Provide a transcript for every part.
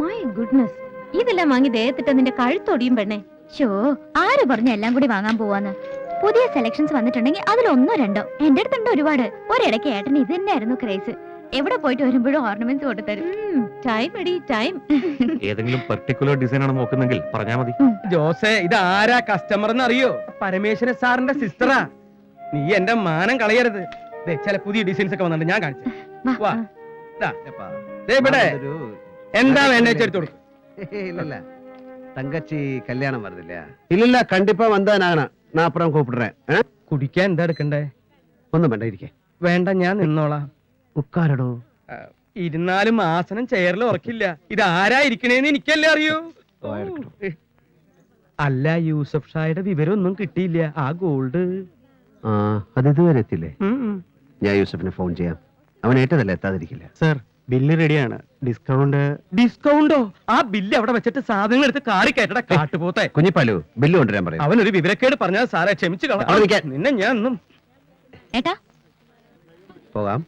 My goodness ഇതെല്ലാം വാങ്ങി ദേഹത്തിട്ട് നിന്റെ കഴുത്തൊടിയും പെണ്ണേ. ഷോ ആര് പറഞ്ഞു എല്ലാം കൂടി വാങ്ങാൻ പോവാന്ന്? പുതിയ സെലക്ഷൻസ് വന്നിട്ടുണ്ടെങ്കിൽ അതിലൊന്നോ രണ്ടോ. എന്റെ അടുത്തുണ്ട് ഒരുപാട്. ഒരിടയ്ക്ക് ഏട്ടൻ ഇത് തന്നെയായിരുന്നു ക്രേസ് എവിടെ പോയിട്ട് വരുമ്പോഴും ഓർണമെന്റ്സ് കൊണ്ടുതരും ടൈം എടി ടൈം ഏതെങ്കിലും പെർട്ടിക്കുലർ ഡിസൈൻ ആണ് നോക്കുന്നെങ്കിൽ പറഞ്ഞാ മതി. ജോസേ ഇത് ആരാ കസ്റ്റമർ എന്ന് അറിയോ പരമേശ്വരൻ സാറിന്റെ സിസ്റ്ററാ നീ എന്റെ മാനം കളയരുത്. ദേ, ചില പുതിയ ഡിസൈൻസ് ഒക്കെ വന്നിട്ടുണ്ട് ഞാൻ കാണിച്ചു വാ, ഇവിടെ. എന്താ വേണ്ട എടുത്തു കൊടുക്കും இல்ல தங்கச்சி கல்யாணம் வருது இல்லையா இல்ல இல்ல கண்டிப்பா வந்தா நான் நான் அப்புறம் கூப்பிடுறேன் ஆ? കുടിക്കാൻ എന്താ എടുക്കണ്ടേ ഒന്നും വേണ്ട ഇരിക്കേ വേണ്ട ഞാൻ നിന്നോളാം ഉക്കാരടോ ആ, ഇരുന്നാലും ആസനം ചെയറിൽ ഉറക്കില്ല ഇത് ആരാ ഇരിക്കണേന്ന് എനിക്കല്ലേ അറിയൂ ഓ, എടുക്കട്ടെ. അല്ല യൂസഫ് ഷായുടെ വിവരം ഒന്നും കിട്ടിയില്ല ആ ഗോൾഡ് ആ അത് ഇതുവരെ എത്തില്ലേ ഞാൻ യൂസഫിന് ഫോൺ ചെയ്യാം അവൻ ഏറ്റതല്ല എത്താതിരിക്കില്ല സർ ബില്ല് റെഡിയാണ്. ഡിസ്കൗണ്ട് ഡിസ്കൗണ്ടോ ആ ബില്ല് അവിടെ വെച്ചിട്ട് സാധനങ്ങൾ എടുത്ത് കാറി കയറ്റട കാട്ടുപോത്തെ. കുഞ്ഞിപ്പാലു ബില്ല് കൊണ്ടുവരാൻ പറയും. അവനൊരു വിവരക്കേട് പറഞ്ഞാൽ സാറേ ക്ഷമിച്ചു അവിടെ കളാം നിൽക്കാൻ. നിന്നെ ഞാൻ ഒന്നും ഏട്ടാ? പോകാം.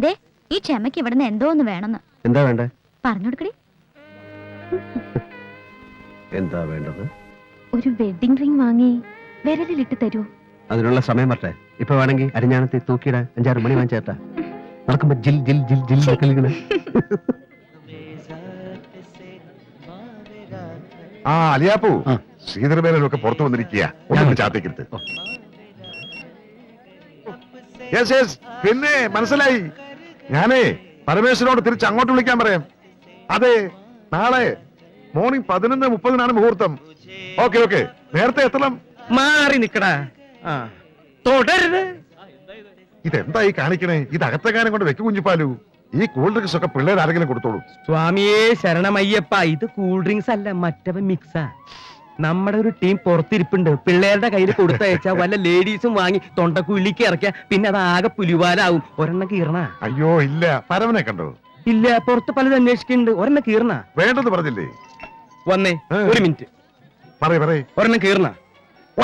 ദേ ഈ ക്ഷമയ്ക്ക് ഇവിടുന്ന് എന്തോ ഒന്ന് വേണമെന്ന്. എന്താ വേണ്ടേ? പറഞ്ഞു കൊടുക്കടി. എന്താ വേണ്ടത്? ഒരു വെഡിങ് റിംഗ് വാങ്ങി വിരലിലിട്ട് തരൂ. അതിനുള്ള സമയം പറ്റേ ഇപ്പൊ വേണമെങ്കിൽ അരിഞ്ഞാണത്തി തൂക്കിയിടാൻ അഞ്ചാറ് മണി വാങ്ങിച്ചേട്ടാ. നടക്കുമ്പോ ജിൽ ജിൽ ജിൽ ജിൽ കളികൾ ആ അലിയാപ്പു. ശ്രീധരമേനൊക്കെ പുറത്തു വന്നിരിക്കുക ഞാൻ ചാത്തേക്കരുത് യെസ് യെസ് പിന്നെ മനസ്സിലായി. ഞാനേ പരമേശ്വരനോട് തിരിച്ച് അങ്ങോട്ട് വിളിക്കാൻ പറയാം. അതെ നാളെ മോർണിംഗ് പതിനൊന്ന് മുപ്പതിനാണ് മുഹൂർത്തം. ഓക്കെ ഓക്കെ നേരത്തെ എത്തണം. മാറി നിക്കടാ. ആ. തുടരുത് ഇതെന്തായി കാണിക്കണേ? ഇത് അകത്തെങ്ങാനും കൊണ്ട് വെക്കു കുഞ്ഞിപ്പാലു. ഈ കൂൾ ഡ്രിങ്ക്സ് ഒക്കെ പിള്ളേർ ആരെങ്കിലും കൊടുത്തോളൂ. സ്വാമിയേ ശരണമയ്യപ്പ ഇത് കൂൾ ഡ്രിങ്ക്സ് അല്ല മറ്റവ മിക്സാ നമ്മുടെ ഒരു ടീം പുറത്തിരിപ്പുണ്ട്. പിള്ളേരുടെ കയ്യിൽ കൊടുത്തയച്ച വല്ല ലേഡീസും വാങ്ങി തൊണ്ടക്കുള്ളിക്ക് ഇറക്കിയ പിന്നെ അത് ആകെ പുലിവാലാവും. ഒരെണ്ണം കീറണ? അയ്യോ ഇല്ല. പരവനെ കണ്ടോ? ഇല്ല പുറത്ത് പലത് അന്വേഷിക്കുന്നുണ്ട്. ഒരെണ്ണം കീറണ? വേണ്ടെന്ന് പറഞ്ഞില്ലേ? വന്നേ ഒരു മിനിറ്റ് പറയ പറയ്. ഒരെണ്ണം കീറണ?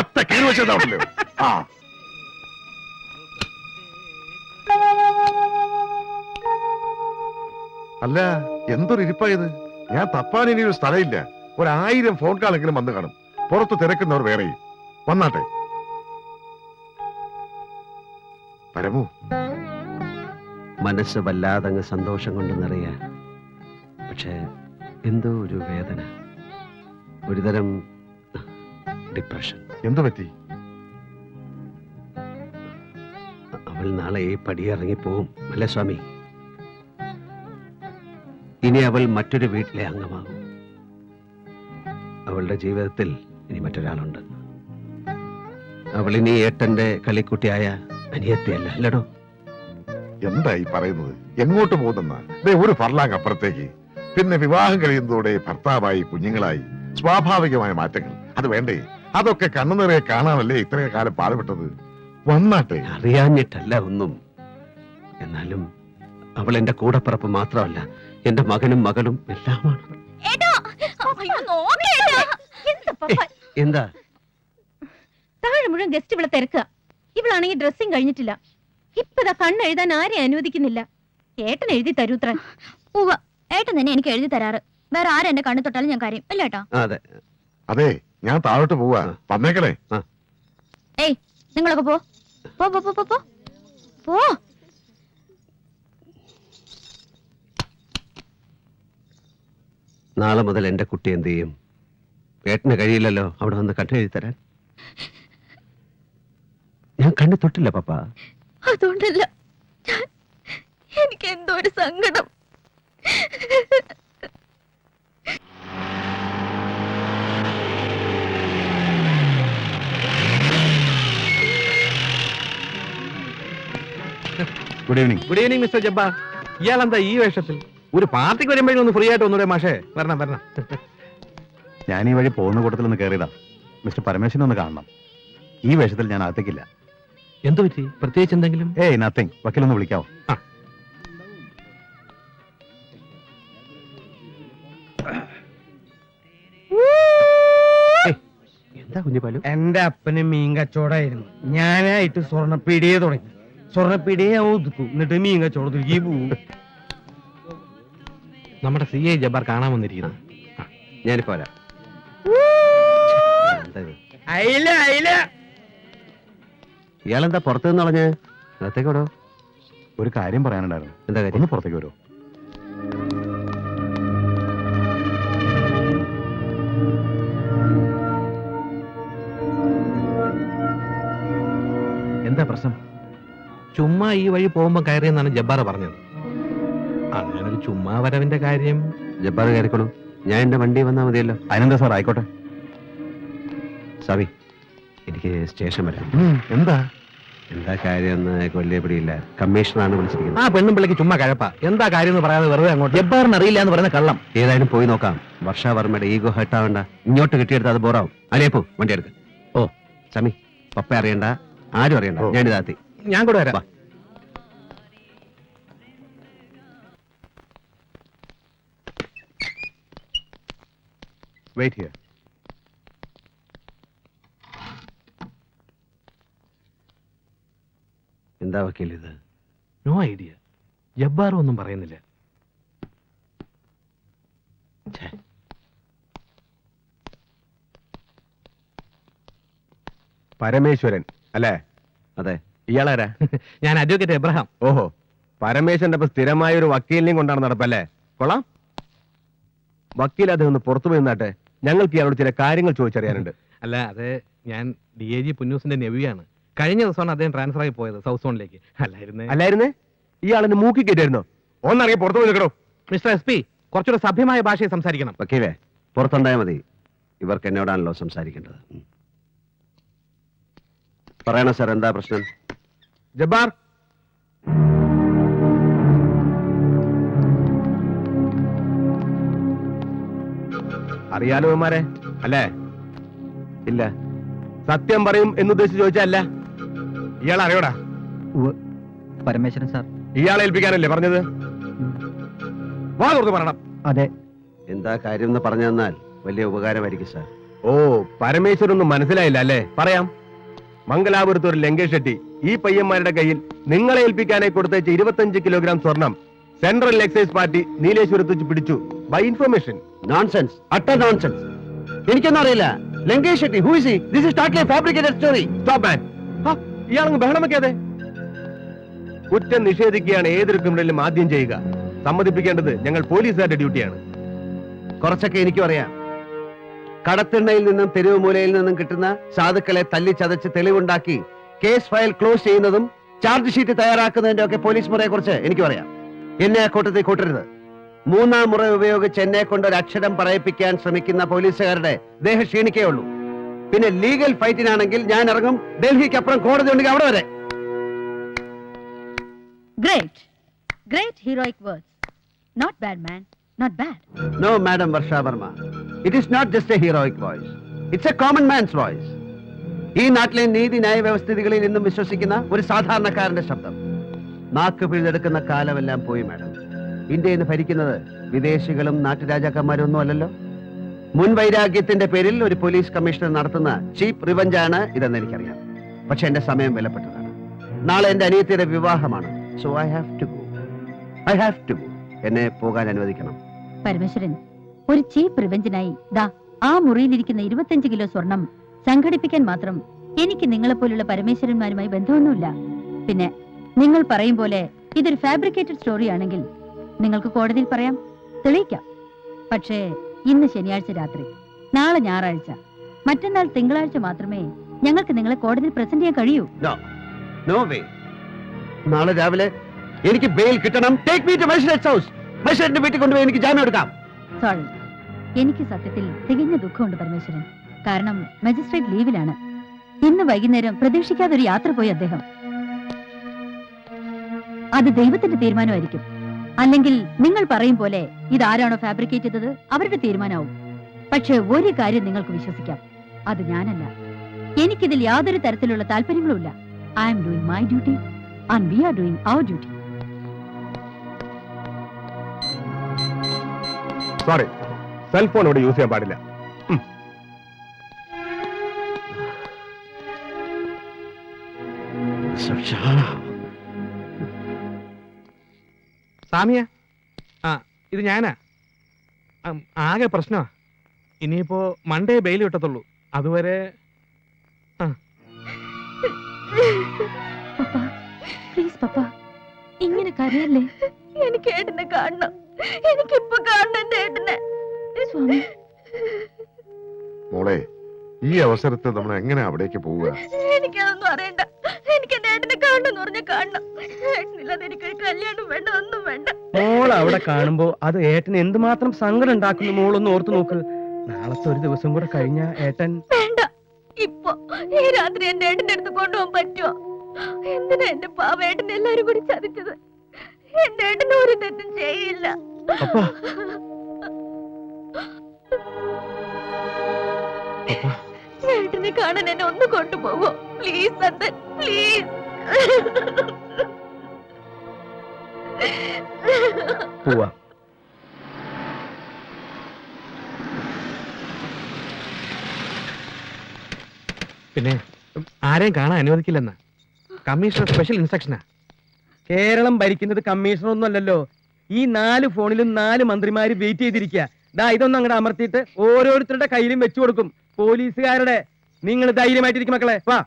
ഒറ്റ കീറി വെച്ചതാണല്ലോ ആ. അല്ല എന്തൊരു ഇരിപ്പായത്? ഞാൻ തപ്പാൻ ഇനി ഒരു സ്ഥലമില്ല ഒരായിരം ഫോൺ കാളെങ്കിലും വന്നു കാണും. പുറത്ത് തിരക്കുന്നവർ വേറെയും. വന്നാട്ടെ. പരമു. മനസ്സ് വല്ലാതങ്ങ് സന്തോഷം കൊണ്ട് നിറയ. പക്ഷേ എന്തോ ഒരു വേദന. ഒരുതരം ഡിപ്രഷൻ എന്തു പറ്റി? അവൾ നാളെ ഈ പടിയിറങ്ങി പോവും അല്ലേ സ്വാമി? ഇനി അവൾ മറ്റൊരു വീട്ടിലെ അംഗമാകും. അവളുടെ ജീവിതത്തിൽ ഇനി മറ്റൊരാളുണ്ട്. അവൾ ഇനി ഏട്ടന്റെ കളിക്കുട്ടിയായ അനിയത്തിയല്ല അല്ലടോ? എന്തായി പറയുന്നത്? എങ്ങോട്ട് പോകുന്ന ഒരു ഫർലാങ് അപ്പുറത്തേക്ക്. പിന്നെ വിവാഹം കഴിയുന്നതോടെ ഭർത്താവായി കുഞ്ഞുങ്ങളായി. സ്വാഭാവികമായ മാറ്റങ്ങൾ. അത് വേണ്ടേ? അതൊക്കെ കണ്ണു നിറയെ കാണാനല്ലേ ഇത്രയും കാലം പാടുപെട്ടത്? വന്നാട്ടെ. അറിയാഞ്ഞിട്ടല്ല ഒന്നും. എന്നാലും അവൾ എന്റെ കൂടപ്പിറപ്പ് മാത്രമല്ല എന്റെ മകനും മകളും എല്ലാമാണ്. എന്താ താഴെ മുഴുവൻ ഗസ്റ്റ് ഇവിടെ തിരക്കുക. ഇവളാണെങ്കിൽ ഡ്രസ്സിംഗ് കഴിഞ്ഞിട്ടില്ല. ഇപ്പതാ കണ്ണ് എഴുതാൻ ആരെ അനുവദിക്കുന്നില്ല. ഏട്ടൻ എഴുതി തരൂത്ര ഉവ്വ ഏട്ടൻ തന്നെ എനിക്ക് എഴുതി തരാറ്. വേറെ ആരും എന്റെ കണ്ണു തൊട്ടാലും ഞാൻ കാര്യം. അല്ലട്ടാ അതെ. അതെ ഞാൻ താഴോട്ട് പോവാ. വന്നേക്കണേ. ഏയ് നിങ്ങളൊക്കെ പോ പോ പോ പോ, പോ പോ പോ നാളെ മുതൽ എന്റെ കുട്ടി എന്ത് ചെയ്യും? ഏട്ടന് കഴിയില്ലല്ലോ അവിടെ വന്ന് കണ്ടെഴുതി തരാൻ. ഞാൻ കണ്ണു തൊട്ടില്ല പപ്പ. അതുകൊണ്ടല്ല എനിക്ക് എന്തോ ഒരു സങ്കടം. Good evening good evening mister Jabbar ഇയാളെന്താ ഈ വേഷത്തിൽ? ഒരു പാർട്ടിക്ക് വരുമ്പോഴേ ഒന്ന് ഫ്രീ ആയിട്ട് ഒന്നുകൂടെ മാഷേ വരണം വരണം. ഞാൻ ഈ വഴി പോകുന്ന കൂട്ടത്തിൽ ഒന്ന് കയറിയതാ മിസ്റ്റർ പരമേശ്വരൻ ഒന്ന് കാണണം. ഈ വേഷത്തിൽ ഞാൻ അകത്തേക്കില്ല. എന്തു പറ്റി? പ്രത്യേകിച്ച് എന്തെങ്കിലും? ഏയ് നത്തിങ് വക്കീലൊന്ന് വിളിക്കാവോ? എന്താ എന്റെ അപ്പന് മീൻ കച്ചവടമായിരുന്നു. ഞാനായിട്ട് സ്വർണപ്പീടിയെ തുടങ്ങി. സ്വർണപ്പീടിയെ ഒതുക്കും. എന്നിട്ട് മീൻ കച്ചവടത്തിലേക്ക് പോവും. നമ്മുടെ സി ഐ ജബ്ബാർ കാണാൻ വന്നിരിക്കുന്നു. ഞാനിപ്പോ വരാം. എന്താ ഇത്? അയില അയില. ഇയാളെന്താ പുറത്തു നിന്ന് കളഞ്ഞ് അകത്തേക്ക് വിടോ. ഒരു കാര്യം പറയാനുണ്ടായിരുന്നു. എന്താ കാര്യം? ഒന്ന് പുറത്തേക്ക് വരുമോ എന്താ പ്രശ്നം? ചുമ്മാ ഈ വഴി പോകുമ്പോ കയറിയെന്നാണ് ജബ്ബാർ പറഞ്ഞത്. ഒരു ചുമ്മാ വരവിന്റെ കാര്യം. ജബ്ബാർ കയറിക്കോളൂ. ഞാൻ എന്റെ വണ്ടി വന്നാൽ മതിയല്ലോ. അതിനെന്താ സാർ ആയിക്കോട്ടെ. സാബി എനിക്ക് സ്റ്റേഷൻ വരാം. എന്താ? എന്താ കാര്യം എന്ന് കൊല്ലിയ പിടിയില്ല കമ്മീഷണറാണ് വിളിച്ചിരിക്കുന്നത്. ആ പെണ്ണും പിള്ളക്ക് ചുമ്മാ കഴപ്പ. എന്താ കാര്യം എന്ന് പറയാതെ വെറുതെ അങ്ങോട്ട്? ജബ്ബാറിന് അറിയില്ല എന്ന് പറയുന്ന കള്ളം. ഏതായാലും പോയി നോക്കാം. വർഷാവർമ്മയുടെ ഈഗോ ഹെട്ടാവണ്ട ഇങ്ങോട്ട് കിട്ടിയെടുത്ത് അത് ബോറാവും. പോ വണ്ടി എടുക്ക. ഓ. സമി പപ്പ അറിയണ്ട ആരും അറിയണ്ട. ഞാൻ ഞാനിതാത്തി ഞാൻ കൂടെ വരാം. വാ. here. എന്താ വക്കീൽ ഇത് നോ ഐഡിയ ജബ്ബാറും ഒന്നും പറയുന്നില്ല. പരമേശ്വരൻ അല്ലേ? അതെ. ഇയാളാരാ? ഞാൻ അഡ്വക്കേറ്റ് എബ്രഹാം. ഓഹോ. പരമേശ്വരന്റെ ഇപ്പൊ സ്ഥിരമായ ഒരു വക്കീലിനെയും കൊണ്ടാണ് നടപ്പല്ലേ കൊള്ളാം. വക്കീൽ അദ്ദേഹം ഒന്ന് പുറത്തു പോയി നിന്നാട്ടെ. ഞങ്ങൾക്ക് ഇയാളോട് ചില കാര്യങ്ങൾ ചോദിച്ചറിയാനുണ്ട്. അല്ല അത് ഞാൻ ഡി എ ജി പുന്നൂസിന്റെ നെവിയാണ്. കഴിഞ്ഞ ദിവസമാണ് അദ്ദേഹം ട്രാൻസ്ഫർ ആയി പോയത് സൗത്ത് സോണിലേക്ക് അല്ലായിരുന്നേ? അല്ലായിരുന്നേ? ഇയാളെന്നെ മൂക്കി കയറ്റായിരുന്നോ ഒന്നറിയ പുറത്തു പോയി നിൽക്കണോ മിസ്റ്റർ എസ് പി കുറച്ചുകൂടെ സഭ്യമായ ഭാഷയിൽ സംസാരിക്കണം. വക്കീലേ പുറത്തുണ്ടായാൽ മതി. ഇവർക്ക് എന്നോടാണല്ലോ സംസാരിക്കേണ്ടത്. പറയണ പറയണോ സാർ എന്താ പ്രശ്നം? ജബ്ബാർ? അറിയാലോ ഇവന്മാരെ? അല്ലേ? ഇല്ല. സത്യം പറയും എന്നുദ്ദേശിച്ച് ചോദിച്ചല്ല ഇയാൾ അറിയോടാ? പരമേശ്വരൻ സാർ. ഇയാളെ ഏൽപ്പിക്കാനല്ലേ പറഞ്ഞത്? വാ തുറന്ന് പറയണം. അതെ. എന്താ കാര്യം എന്ന് പറഞ്ഞു തന്നാൽ വലിയ ഉപകാരമായിരിക്കും സാർ. ഓ പരമേശ്വരൻ ഒന്നും മനസ്സിലായില്ല അല്ലേ? പറയാം. മംഗലാപുരത്ത് ഒരു ലങ്കേഷ് ഷെട്ടി ഈ പയ്യന്മാരുടെ കയ്യിൽ നിങ്ങളെ ഏൽപ്പിക്കാനായി കൊടുത്തയച്ച ഇരുപത്തഞ്ച് കിലോഗ്രാം സ്വർണം സെൻട്രൽ എക്സൈസ് പാർട്ടി നീലേശ്വരത്ത് വെച്ച് പിടിച്ചു. By information nonsense utter nonsense എനിക്കൊന്നും അറിയില്ല. Lankesh Shetty who is this is totally fabricated story stop man ഇയാളങ്ങ് ബഹളമൊക്കെ അതെ കുറ്റം നിഷേധിക്കുകയാണ് ഏതൊരു ക്രിമിനലും ആദ്യം ചെയ്യുക. സമ്മതിപ്പിക്കേണ്ടത് ഞങ്ങൾ പോലീസുകാരുടെ ഡ്യൂട്ടിയാണ് കുറച്ചൊക്കെ എനിക്കും അറിയാം. കടത്തിണ്ണയിൽ നിന്നും തെരുവ് മൂലയിൽ നിന്നും കിട്ടുന്ന സാധുക്കളെ തല്ലി ചതച്ച് തെളിവുണ്ടാക്കി കേസ് ഫയൽ ക്ലോസ് ചെയ്യുന്നതും ചാർജ് ഷീറ്റ് തയ്യാറാക്കുന്നതിന്റെ ഒക്കെ പോലീസ് മുറയെ കുറിച്ച് എനിക്കും അറിയാം. എന്നെ ആ കൂട്ടത്തിൽ കൂട്ടരുത്. മൂന്നാം മുറ ഉപയോഗിച്ച് എന്നെ കൊണ്ട് ഒരു അക്ഷരം പറയിപ്പിക്കാൻ ശ്രമിക്കുന്ന പോലീസുകാരുടെ ദേഹം ക്ഷീണിക്കേ ഉള്ളൂ പിന്നെ ലീഗൽ ഫൈറ്റിനാണെങ്കിൽ ഞാൻ ഇറങ്ങും. ഡൽഹിക്ക് അപ്പുറം കോടതി ഉണ്ടെങ്കിൽ അവിടെ വരെ. Great great heroic words not bad man not bad no madam Varsha Varma it is not just a heroic voice it's a common man's voice ഈ നാട്ടിലെ നീതി ന്യായ വ്യവസ്ഥിതികളിൽ നിന്നും വിശ്വസിക്കുന്ന ഒരു സാധാരണക്കാരന്റെ ശബ്ദം. നാക്ക് പിഴുതെടുക്കുന്ന കാലമെല്ലാം പോയി മാഡം ഇന്ത്യ ഇന്ന് ഭരിക്കുന്നത് വിദേശികളും നാട്ടുരാജാക്കന്മാരും ഒന്നും അല്ലല്ലോ മുൻ വൈരാഗ്യത്തിന്റെ പേരിൽ ഒരു പോലീസ് കമ്മീഷണർ നടത്തുന്ന ചീപ്പ് റിവഞ്ച് ആണ് ഇതെന്ന് എനിക്കറിയാം. പക്ഷെ എന്റെ സമയം വിലപ്പെട്ടതാണ്. നാളെ എന്റെ അനിയത്തിയുടെ വിവാഹമാണ്. So I have to go I have to go എന്നെ പോകാൻ അനുവദിക്കണം. പരമേശ്വരൻ ഒരു ചീപ്പ് റിവഞ്ചിനായി ദാ ആ മുറിയിലിരിക്കുന്ന ഇരുപത്തിയഞ്ച് കിലോ സ്വർണം സംഘടിപ്പിക്കാൻ മാത്രം എനിക്ക് നിങ്ങളെ പോലുള്ള പരമേശ്വരന്മാരുമായി ബന്ധമൊന്നുമില്ല. പിന്നെ നിങ്ങൾ പറയും പോലെ ഇതൊരു ഫാബ്രിക്കേറ്റഡ് സ്റ്റോറി ആണെങ്കിൽ നിങ്ങൾക്ക് കോടതിയിൽ പറയാം. തെളിയിക്കാം. പക്ഷേ ഇന്ന് ശനിയാഴ്ച രാത്രി. നാളെ ഞായറാഴ്ച. മറ്റന്നാൾ തിങ്കളാഴ്ച മാത്രമേ ഞങ്ങൾക്ക് നിങ്ങളെ കോടതിയിൽ പ്രസന്റ് ചെയ്യാൻ കഴിയൂ. നാളെ രാവിലെ എനിക്ക് ബെയിൽ കിട്ടണം. Take me to magistrate's house മജിസ്ട്രേറ്റിന്റെ വീട്ടിൽ കൊണ്ടുപോയി എനിക്ക് ജാമ്യം എടുക്കാം. സോറി എനിക്ക് സത്യത്തിൽ തികഞ്ഞ ദുഃഖമുണ്ട് പരമേശ്വരൻ. കാരണം മജിസ്ട്രേറ്റ് ലീവിലാണ്. ഇന്ന് വൈകുന്നേരം പ്രതീക്ഷിക്കാതെ ഒരു യാത്ര പോയി അദ്ദേഹം. അത് ദൈവത്തിന്റെ തീരുമാനമായിരിക്കും. അല്ലെങ്കിൽ നിങ്ങൾ പറയും പോലെ ഇത് ആരാണോ ഫാബ്രിക്കേറ്റ് ചെയ്തത്? അവരുടെ തീരുമാനമാവും. പക്ഷെ ഒരു കാര്യം നിങ്ങൾക്ക് വിശ്വസിക്കാം. അത് ഞാനല്ല. എനിക്കിതിൽ യാതൊരു തരത്തിലുള്ള താല്പര്യങ്ങളുമില്ല I am doing my duty and we are doing our duty sorry cellphone ഇവിടെ യൂസ് ചെയ്യാൻ പാടില്ല. സാമിയ? ആ ഇത് ഞാനാ. ആകെ പ്രശ്നമാ. ഇനിയിപ്പോ മൺഡേ ബെയിൽ കിട്ടത്തുള്ളൂ. അതുവരെ പപ്പ പ്ലീസ് പപ്പ ഇങ്ങനെ കരയല്ലേ? എനിക്ക് ഏട്ടനെ കാണണം. എനിക്കിപ്പോ കാണണം എന്റെ ഏട്ടനെ. സ്വാമി. മോളെ ഈ അവസരത്തെ നമ്മൾ എങ്ങനെ അവിടേക്ക് പോവുക? എനിക്കതൊന്നും അറിയണ്ട. ഏട്ടനെ കാണണം പറഞ്ഞ കാണണം. ഏട്ടനില്ലാതെ എനിക്കൊരു കല്യാണം വേണ്ട ഒന്നും വേണ്ട. മോൾ അവിടെ കാണുമ്പോ അത് ഏട്ടൻ എന്തുമാത്രം സങ്കടം ഉണ്ടാക്കുന്നു മോളൊന്ന് ഓർത്തു നോക്ക്. നാളത്തെ ഒരു ദിവസം കൂടെ കഴിഞ്ഞ ഏട്ടൻ വേണ്ട. ഇപ്പൊ ഈ രാത്രി എന്റെ ഏട്ടന്റെ അടുത്ത് കൊണ്ടുപോകാൻ പറ്റുമോ എന്തിനാ എന്റെ പാവേട്ടൻ എല്ലാരും കൂടി ചതിച്ചത്? എന്റെ ഏട്ടൻ ഒരു തെറ്റും ചെയ്യില്ല. പപ്പാ. ഏട്ടനെ കാണാൻ എന്നെ ഒന്ന് കൊണ്ടുപോകോ പ്ലീസ് നന്ദൻ പ്ലീസ് പോവാ. പിന്നെ ആരെയും കാണാൻ അനുവദിക്കില്ലെന്ന്. കമ്മീഷണർ സ്പെഷ്യൽ ഇൻസ്ട്രക്ഷനാ കേരളം ഭരിക്കുന്നത് കമ്മീഷണർ ഒന്നും അല്ലല്ലോ ഈ നാല് ഫോണിലും നാല് മന്ത്രിമാര് വെയിറ്റ് ചെയ്തിരിക്കുക ദാ ഇതൊന്നും അങ്ങോട്ട് അമർത്തിയിട്ട് ഓരോരുത്തരുടെ കയ്യിലും വെച്ചു കൊടുക്കും. പോലീസുകാരുടെ നിങ്ങൾ ധൈര്യമായിട്ടിരിക്കും മക്കളെ. വാ.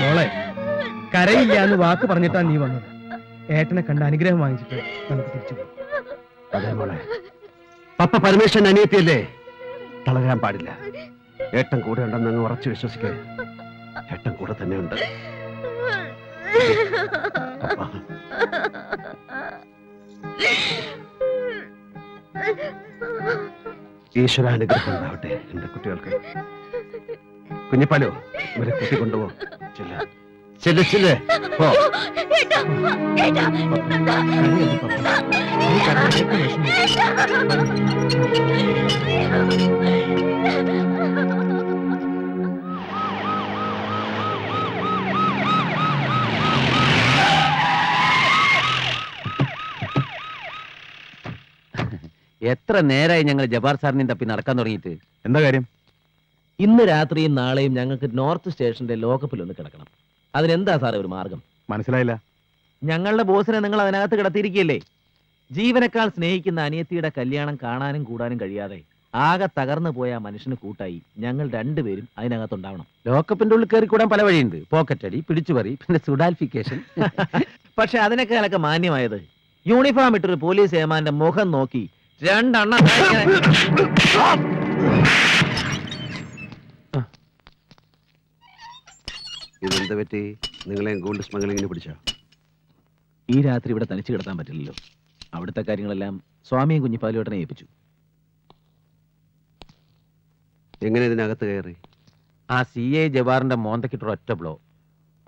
മോളെ. കരയില്ല എന്ന് വാക്ക് പറഞ്ഞിട്ടാ നീ വന്നത്. ഏട്ടനെ കണ്ട അനുഗ്രഹം വാങ്ങിച്ചിട്ട് നമുക്ക് തിരിച്ചു അതെ മോളെ. പപ്പ പരമേശ്വരൻ അനിയത്തിയല്ലേ? തളരാൻ പാടില്ല. ഏട്ടൻ കൂടെ ഉണ്ടെന്ന് അങ്ങ് ഉറച്ചു വിശ്വസിക്കേ. ഏട്ടൻ കൂടെ തന്നെ ഉണ്ട്. ഈശ്വരാനുഗ്രഹം ഉണ്ടാവട്ടെ എന്റെ കുട്ടികൾക്ക്. കുഞ്ഞിപ്പാലോ ഇവരെ കുട്ടി കൊണ്ടുപോകും ചെല്ല. ചെല്ല് ചെല്ല്. പോ. എത്ര നേരമായി ഞങ്ങൾ ജബാർ സാറിനെ തപ്പി നടക്കാൻ തുടങ്ങിയിട്ട്? എന്താ കാര്യം? ഇന്ന് രാത്രിയും നാളെയും ഞങ്ങൾക്ക് നോർത്ത് സ്റ്റേഷന്റെ ലോക്കപ്പിൽ ഒന്ന് കിടക്കണം. അതിനെന്താ സാറേ ഒരു മാർഗം? മനസ്സിലായില്ല. ഞങ്ങളുടെ ബോസിനെ നിങ്ങൾ അതിനകത്ത് കിടത്തിയിരിക്കുകയല്ലേ? ജീവനക്കാൾ സ്നേഹിക്കുന്ന അനിയത്തിയുടെ കല്യാണം കാണാനും കൂടാനും കഴിയാതെ ആകെ തകർന്നു പോയ ആ മനുഷ്യന് കൂട്ടായി ഞങ്ങൾ രണ്ടുപേരും അതിനകത്തുണ്ടാവണം. ലോക്കപ്പിന്റെ ഉള്ളിൽ കയറി കൂടാൻ പല വഴിയുണ്ട്. പോക്കറ്റ് അടി പിടിച്ചുപറി പിന്നെ സുഡാൽഫിക്കേഷൻ. പക്ഷെ അതിനേക്കാളൊക്കെ മാന്യമായത് യൂണിഫോം ഇട്ടൊരു പോലീസ് ഏമാന്റെ മുഖം നോക്കി രണ്ടെണ്ണം ദാ ഇങ്ങനെ- ഇതെന്ത് പറ്റി? നിങ്ങളെ ഗോൾഡ് സ്മഗ്ലിങ്ങിന് പിടിച്ചോ? ഈ രാത്രി ഇവിടെ തനിച്ച് കിടത്താൻ പറ്റില്ലല്ലോ. അവിടുത്തെ കാര്യങ്ങളെല്ലാം സ്വാമിയും കുഞ്ഞിപ്പാലുവേട്ടനെ ഏൽപ്പിച്ചു. എങ്ങനെ ഇതിനകത്ത് കയറി? ആ സി എ ജവാറിന്റെ മോന്തക്കിട്ടൊരു ഒറ്റ ബ്ലോ.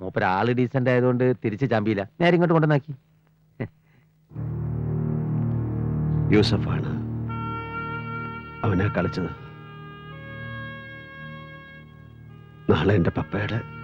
മൂപ്പര് ആൾ ഡീസന്റ് ആയതുകൊണ്ട് തിരിച്ച് ചാമ്പിയില്ല നേരെ ഇങ്ങോട്ട് കൊണ്ടുവന്നാക്കി. യൂസഫാണ് അവനാ കളിച്ചത്. നാളെ എന്റെ പപ്പയുടെ